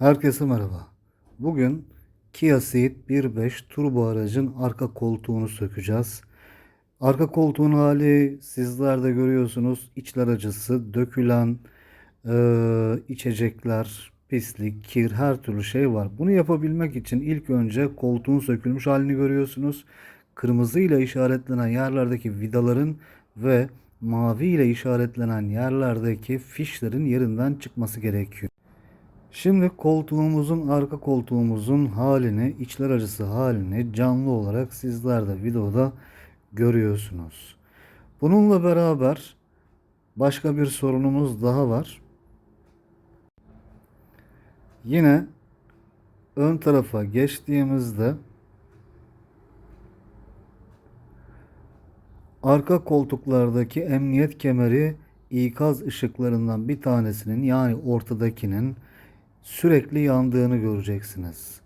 Herkese merhaba. Bugün Kia Ceed 1.5 turbo aracın arka koltuğunu sökeceğiz. Arka koltuğun hali sizler de görüyorsunuz. İçler acısı, dökülen eee, içecekler, pislik, kir her türlü şey var. Bunu yapabilmek için ilk önce koltuğun sökülmüş halini görüyorsunuz. Kırmızı ile işaretlenen yerlerdeki vidaların ve mavi ile işaretlenen yerlerdeki fişlerin yerinden çıkması gerekiyor. Şimdi koltuğumuzun arka koltuğumuzun halini, içler acısı halini canlı olarak sizler de videoda görüyorsunuz. Bununla beraber başka bir sorunumuz daha var. Yine ön tarafa geçtiğimizde arka koltuklardaki emniyet kemeri ikaz ışıklarından bir tanesinin yani ortadakinin sürekli yandığını göreceksiniz.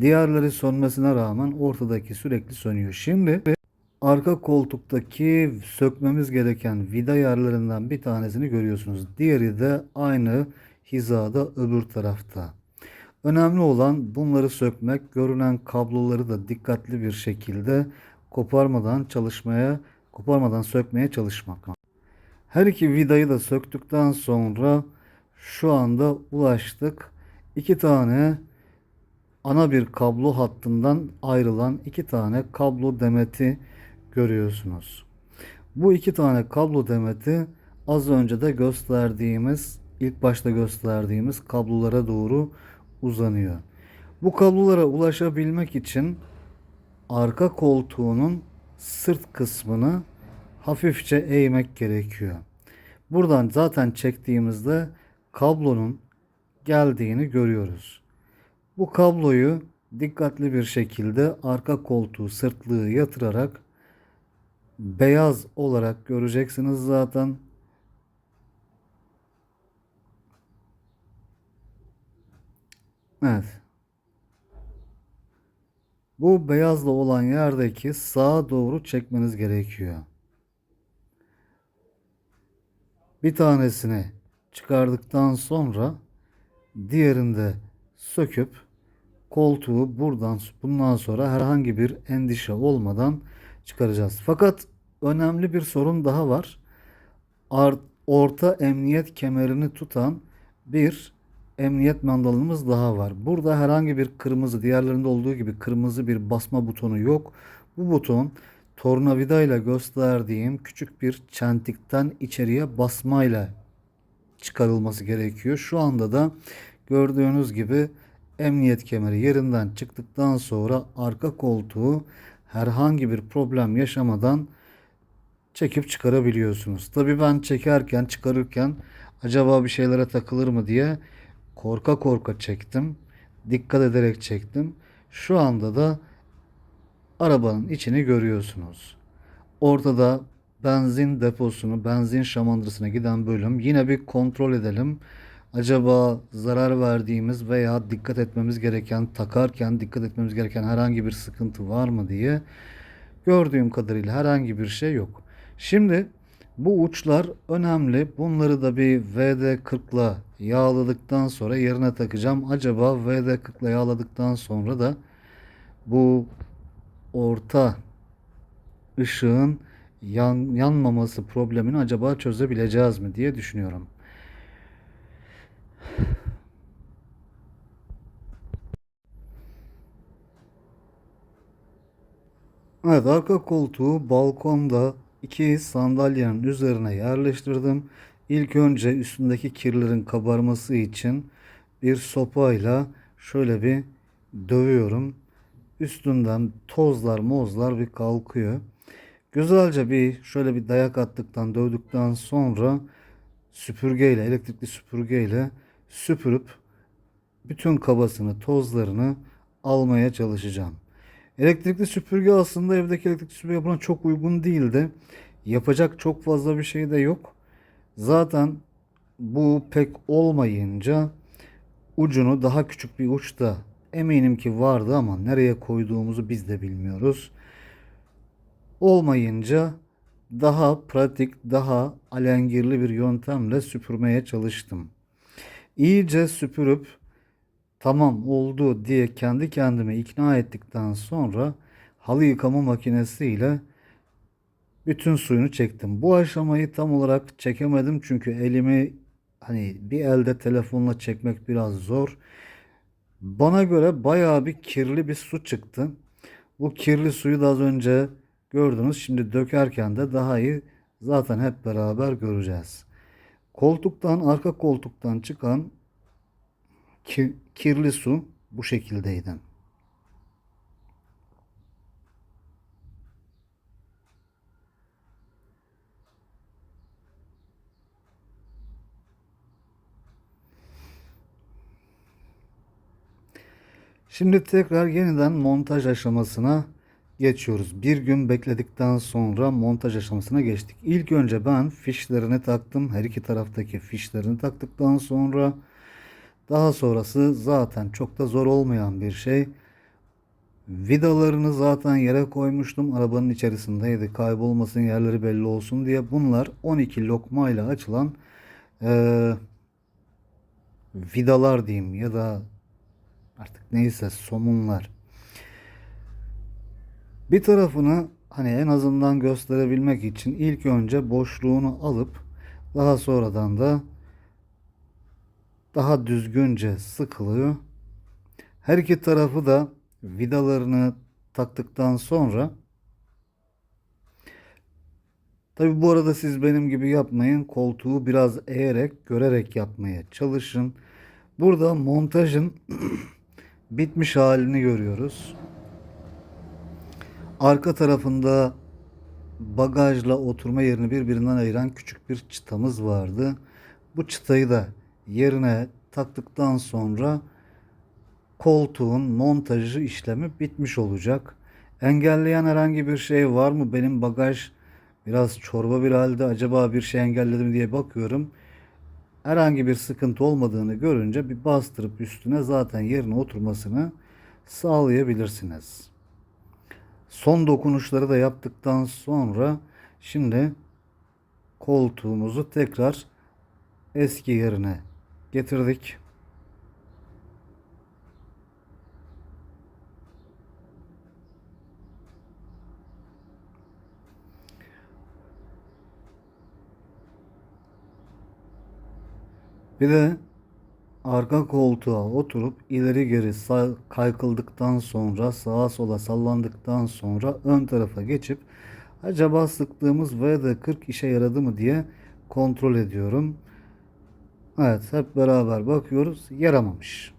Diğerleri sönmesine rağmen ortadaki sürekli sönüyor. Şimdi arka koltuktaki sökmemiz gereken vida yerlerinden bir tanesini görüyorsunuz. Diğeri de aynı hizada öbür tarafta. Önemli olan bunları sökmek, görünen kabloları da dikkatli bir şekilde koparmadan çalışmaya, koparmadan sökmeye çalışmak. Her iki vidayı da söktükten sonra şu anda ulaştık. İki tane ana bir kablo hattından ayrılan iki tane kablo demeti görüyorsunuz. Bu iki tane kablo demeti az önce de gösterdiğimiz, ilk başta gösterdiğimiz kablolara doğru uzanıyor. Bu kablolara ulaşabilmek için arka koltuğunun sırt kısmını hafifçe eğmek gerekiyor. Buradan zaten çektiğimizde kablonun geldiğini görüyoruz. Bu kabloyu dikkatli bir şekilde arka koltuğu sırtlığı yatırarak beyaz olarak göreceksiniz zaten. Evet. Bu beyazla olan yerdeki sağa doğru çekmeniz gerekiyor. Bir tanesini çıkardıktan sonra diğerinde söküp koltuğu buradan bundan sonra herhangi bir endişe olmadan çıkaracağız. Fakat önemli bir sorun daha var. Orta emniyet kemerini tutan bir emniyet mandalımız daha var. Burada herhangi bir kırmızı diğerlerinde olduğu gibi kırmızı bir basma butonu yok. Bu buton tornavida ile gösterdiğim küçük bir çentikten içeriye basmayla çıkarılması gerekiyor. Şu anda da gördüğünüz gibi emniyet kemeri yerinden çıktıktan sonra arka koltuğu herhangi bir problem yaşamadan çekip çıkarabiliyorsunuz. Tabi ben çekerken çıkarırken acaba bir şeylere takılır mı diye korka korka çektim. Dikkat ederek çektim. Şu anda da arabanın içini görüyorsunuz. Ortada benzin deposunu, benzin şamandırasına giden bölüm. Yine bir kontrol edelim. Acaba zarar verdiğimiz veya dikkat etmemiz gereken, takarken dikkat etmemiz gereken herhangi bir sıkıntı var mı diye. Gördüğüm kadarıyla herhangi bir şey yok. Şimdi bu uçlar önemli. Bunları da bir VD40'la yağladıktan sonra yerine takacağım. Acaba VD40'la yağladıktan sonra da bu orta ışığın yan, yanmaması problemini acaba çözebileceğiz mi diye düşünüyorum. Evet arka koltuğu balkonda iki sandalyenin üzerine yerleştirdim. İlk önce üstündeki kirlerin kabarması için bir sopayla şöyle bir dövüyorum. Üstünden tozlar mozlar bir kalkıyor. Güzelce bir şöyle bir dayak attıktan dövdükten sonra süpürgeyle elektrikli süpürgeyle süpürüp bütün kabasını tozlarını almaya çalışacağım. Elektrikli süpürge aslında evdeki elektrikli süpürge buna çok uygun değildi. Yapacak çok fazla bir şey de yok. Zaten bu pek olmayınca ucunu daha küçük bir uçta eminim ki vardı ama nereye koyduğumuzu biz de bilmiyoruz. Olmayınca daha pratik, daha alengirli bir yöntemle süpürmeye çalıştım. İyice süpürüp tamam oldu diye kendi kendime ikna ettikten sonra halı yıkama makinesiyle bütün suyunu çektim. Bu aşamayı tam olarak çekemedim çünkü elimi hani bir elde telefonla çekmek biraz zor. Bana göre bayağı bir kirli bir su çıktı. Bu kirli suyu da az önce gördünüz. Şimdi dökerken de daha iyi zaten hep beraber göreceğiz. Koltuktan, arka koltuktan çıkan ki- kirli su bu şekildeydi. Şimdi tekrar yeniden montaj aşamasına geçiyoruz. Bir gün bekledikten sonra montaj aşamasına geçtik. İlk önce ben fişlerini taktım. Her iki taraftaki fişlerini taktıktan sonra daha sonrası zaten çok da zor olmayan bir şey. Vidalarını zaten yere koymuştum. Arabanın içerisindeydi. Kaybolmasın yerleri belli olsun diye. Bunlar 12 lokmayla açılan eee, vidalar diyeyim ya da artık neyse somunlar. Bir tarafını hani en azından gösterebilmek için ilk önce boşluğunu alıp daha sonradan da daha düzgünce sıkılıyor. Her iki tarafı da vidalarını taktıktan sonra Tabi bu arada siz benim gibi yapmayın. Koltuğu biraz eğerek, görerek yapmaya çalışın. Burada montajın bitmiş halini görüyoruz. Arka tarafında bagajla oturma yerini birbirinden ayıran küçük bir çıtamız vardı. Bu çıtayı da yerine taktıktan sonra koltuğun montajı işlemi bitmiş olacak. Engelleyen herhangi bir şey var mı? Benim bagaj biraz çorba bir halde acaba bir şey engelledim diye bakıyorum. Herhangi bir sıkıntı olmadığını görünce bir bastırıp üstüne zaten yerine oturmasını sağlayabilirsiniz. Son dokunuşları da yaptıktan sonra şimdi koltuğumuzu tekrar eski yerine getirdik. Bir de arka koltuğa oturup ileri geri sağ- kaykıldıktan sonra sağa sola sallandıktan sonra ön tarafa geçip acaba sıktığımız VD40 işe yaradı mı diye kontrol ediyorum. Evet hep beraber bakıyoruz yaramamış.